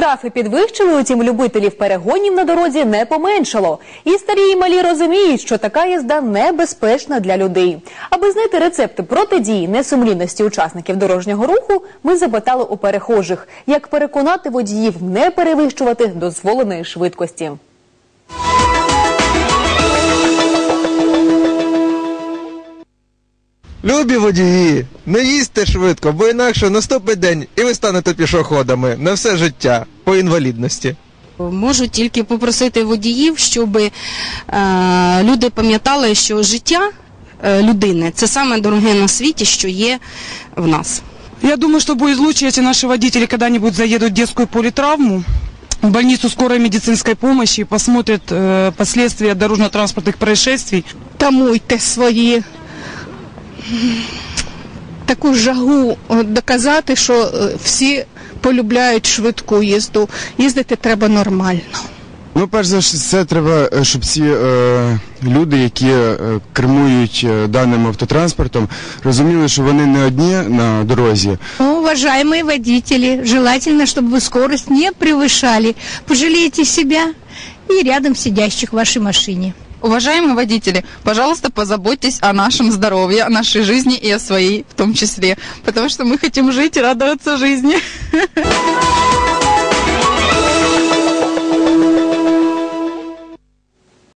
Штрафи підвищили, утім любителів перегонів на дорозі не поменшало. І старі і малі розуміють, що така їзда небезпечна для людей. Аби знайти рецепти протидії несумлінності учасників дорожнього руху, ми запитали у перехожих, як переконати водіїв не перевищувати дозволеної швидкості. Любі водії, не їздьте швидко, бо інакше наступить день і ви станете пішоходами на все життя по інвалідності. Можу тільки попросити водіїв, щоб е, люди пам'ятали, що життя е, людини це саме дороге на світі, що є в нас. Я думаю, что будет лучше, если наши водители когда-нибудь заедут в детскую политравму, в больницу скорой медицинской помощи и посмотрят э, последствия дорожно-транспортных происшествий. тамуйте свої таку жагу е, доказати, що е, всі полюбляють швидку їзду. Їздити треба нормально. Ну, перш за все, треба, е, щоб ці е, люди, які е, кермують е, даним автотранспортом, розуміли, що вони не одні на дорозі, Ну, уважаемые водители, желательно, чтобы вы скорость не превышали. Пожалейте себя и рядом сидящих в вашей машине. Уважаемые водители, пожалуйста, позаботьтесь о нашем здоровье, о нашей жизни и о своей в том числе, потому что мы хотим жить и радоваться жизни.